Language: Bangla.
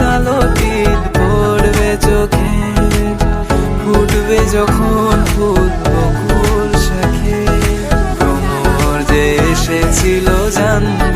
কালো তিল পড়বে চোখে ফুটবে যখন ফুল বকুল শাখে। ভ্রমর যে এসেছিল জানবে